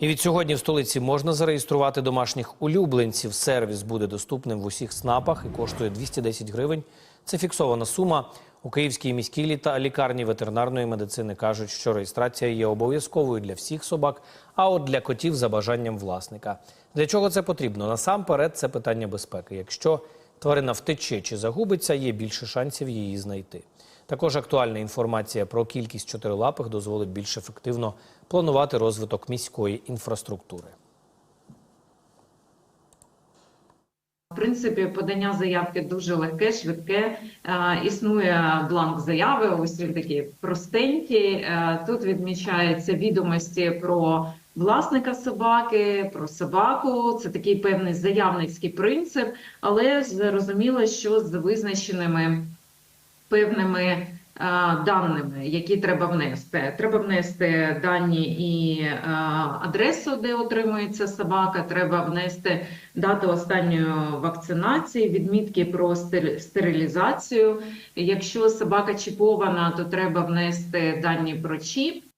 І від сьогодні в столиці можна зареєструвати домашніх улюбленців. Сервіс буде доступним в усіх СНАПах і коштує 210 гривень. Це фіксована сума. У Київській міській літа лікарні ветеринарної медицини кажуть, що реєстрація є обов'язковою для всіх собак, а от для котів за бажанням власника. Для чого це потрібно? Насамперед, це питання безпеки. Якщо тварина втече чи загубиться, є більше шансів її знайти. Також актуальна інформація про кількість чотирилапих дозволить більш ефективно планувати розвиток міської інфраструктури. Принципі, подання заявки дуже легке, швидке. Е, Існує бланк заяви. Ось він такий простенький. Е, Тут відмічаються відомості про власника собаки, про собаку. Це такий певний заявницький принцип, але зрозуміло, що з визначеними певними даними, які треба внести. Треба внести дані і е, адресу, де отримується собака. Треба внести дату останньої вакцинації, відмітки про стерилізацію. Якщо собака чіпована, то треба внести дані про чіп.